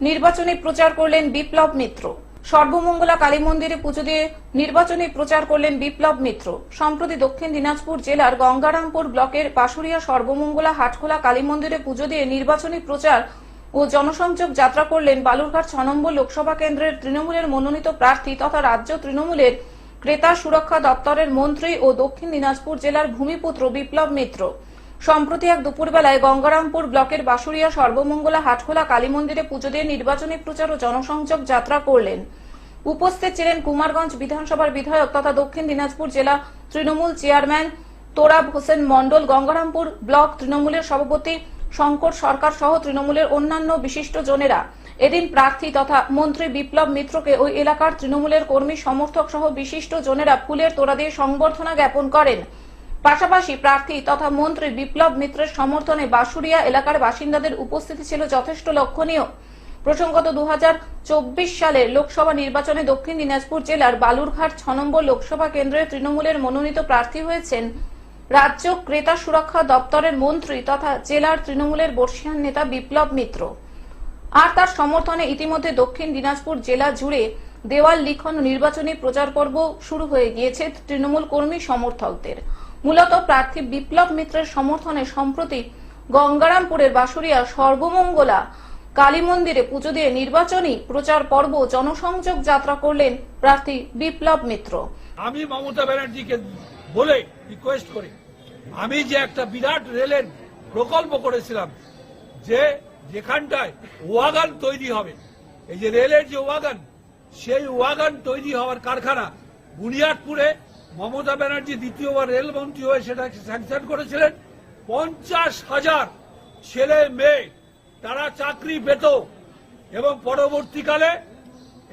নির্বাচনী প্রচার করলেন বিপ্লব মিত্র। সর্বমঙ্গলা কালী মন্দিরে পুজো দিয়ে নির্বাচনী প্রচার করলেন বিপ্লব মিত্র। সম্প্রতি দক্ষিণ দিনাজপুর জেলার গঙ্গারামপুর ব্লকের পাশুরিয়া সর্বমঙ্গলা হাটখোলা কালী মন্দিরে পুজো দিয়ে নির্বাচনী প্রচার ও জনসংযোগ যাত্রা করলেন বালুরঘাট ছ নম্বর লোকসভা কেন্দ্রের তৃণমূলের মনোনীত প্রার্থী তথা রাজ্য তৃণমূলের ক্রেতা সুরক্ষা দপ্তরের মন্ত্রী ও দক্ষিণ দিনাজপুর জেলার ভূমিপুত্র বিপ্লব মিত্র। সম্প্রতি এক দুপুরবেলায় গঙ্গারামপুর ব্লকের বাসুরিয়া সর্বমঙ্গলা হাটখোলা কালী মন্দিরে পুজো দিয়ে নির্বাচনী প্রচার ও জনসংযোগ যাত্রা করলেন। উপস্থিত ছিলেন কুমারগঞ্জ বিধানসভার বিধায়ক তথা দক্ষিণ দিনাজপুর জেলা তৃণমূল চেয়ারম্যান তোরাব হোসেন মণ্ডল, গঙ্গারামপুর ব্লক তৃণমূলের সভাপতি শঙ্কর সরকার সহ তৃণমূলের অন্যান্য বিশিষ্ট জনেরা। এদিন প্রার্থী তথা মন্ত্রী বিপ্লব মিত্রকে ওই এলাকার তৃণমূলের কর্মী সমর্থক সহ বিশিষ্ট জনেরা ফুলের তোড়া দিয়ে সংবর্ধনা জ্ঞাপন করেন। পাশাপাশি প্রার্থী তথা মন্ত্রী বিপ্লব মিত্রের সমর্থনে বাঁশুড়িয়া এলাকার বাসিন্দাদের উপস্থিতি ছিল যথেষ্ট লক্ষণীয়। প্রসঙ্গত দু সালে লোকসভা নির্বাচনে দক্ষিণ দিনাজপুর জেলার বালুরঘাট ছ নম্বর লোকসভা কেন্দ্রের তৃণমূলের মনোনীত প্রার্থী হয়েছেন রাজ্য ক্রেতা সুরক্ষা দপ্তরের মন্ত্রী তথা জেলার তৃণমূলের বর্ষিয়ান নেতা বিপ্লব মিত্র। আর তার সমর্থনে ইতিমধ্যে দক্ষিণ দিনাজপুর জেলা জুড়ে দেওয়াল লিখন নির্বাচনী প্রচার পর্ব শুরু হয়ে গিয়েছে তৃণমূল কর্মী সমর্থকদের। মূলত প্রার্থী বিপ্লব মিত্রের সমর্থনে সম্প্রতি গঙ্গারামপুরের বাসুরিয়া সর্বমঙ্গলা কালী মন্দিরে পুজো দিয়ে নির্বাচনী প্রচার পর্ব জনসংযোগ যাত্রা করলেন প্রার্থী বিপ্লব মিত্র। আমি মমতা ব্যানার্জিকে বলে রিকোয়েস্ট করি, আমি যে একটা বিরাট রেলের প্রকল্প করেছিলাম যে যেখানটায় ওয়াগান তৈরি হবে, এই যে রেলের যে ওয়াগান, সেই ওয়াগান তৈরি হওয়ার কারখানা বুনিয়াদপুরে মমতা ব্যানার্জি দ্বিতীয়বার রেলমন্ত্রী হয়ে সেটাকে স্যাংশন করেছিলেন। পঞ্চাশ হাজার ছেলে মেয়ে, তারা চাকরি পেত এবং পরবর্তীকালে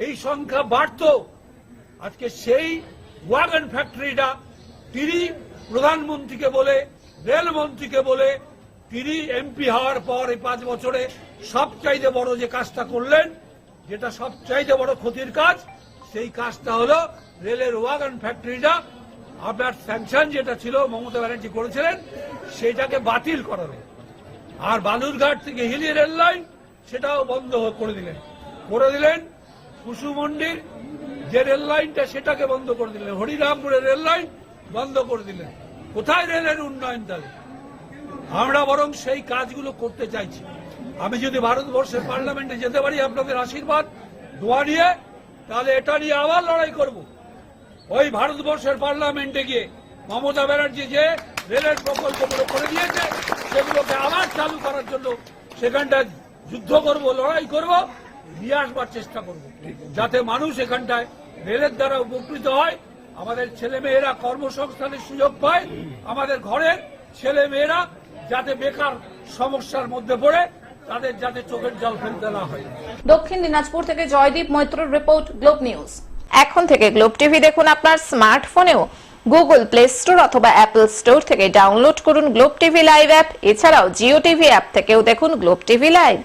এই সংখ্যা বাড়তো। আজকে সেই ওয়াগন ফ্যাক্টরিটা তিনি প্রধানমন্ত্রীকে বলে রেলমন্ত্রীকে বলে, তিনি এমপি হওয়ার পর এই পাঁচ বছরে সবচাইতে বড় যে কাজটা করলেন, যেটা সবচাইতে বড় ক্ষতির কাজ সেই কাজটা হলো রেলের ওয়াগন ফ্যাক্টরিটা আপনার স্যাংশন যেটা ছিল, মমতা ব্যানার্জি করেছিলেন, সেটাকে বাতিল করানো আর বালুরঘাট থেকে হিলি রেল লাইন, সেটাও বন্ধ করে দিলেন। করে দিলেন কুসুমন্ডির যে রেল লাইনটা সেটাকে বন্ধ করে দিলেন। হরিরামপুরের রেল লাইন বন্ধ করে দিলেন। কোথায় রেলের উন্নয়ন তাহলে আমরা বরং সেই কাজগুলো করতে চাইছি। আমি যদি ভারতবর্ষের পার্লামেন্টে যেতে পারি আপনাদের আশীর্বাদ, দোয়া নিয়ে তাহলে এটা নিয়ে আবার লড়াই করব। ওই ভারতবর্ষের পার্লামেন্টে গিয়ে মমতা ব্যানার্জি যে রেলের প্রকল্পগুলো করে দিয়েছে, সেগুলোকে আবার চালু করার জন্য সেখানটা যুদ্ধ করব, লড়াই করব, নিয়ে আসবার চেষ্টা করব। যাতে মানুষ এখানটায় রেলের দ্বারা উপকৃত হয়, আমাদের ছেলে মেয়েরা কর্মসংস্থানের সুযোগ পায়, আমাদের ঘরের ছেলে মেয়েরা যাতে বেকার সমস্যার মধ্যে পড়ে তাদের যাতে চোখের জল ফেলতে না হয়। দক্ষিণ দিনাজপুর থেকে Joydeep Maitra report, Globe News. এখন থেকে গ্লোব টিভি দেখুন আপনার স্মার্টফোনেও। গুগল প্লে স্টোর অথবা অ্যাপল স্টোর থেকে ডাউনলোড করুন গ্লোব টিভি লাইভ অ্যাপ। এছাড়াও জিও টিভি অ্যাপ থেকেও দেখুন গ্লোব টিভি লাইভ।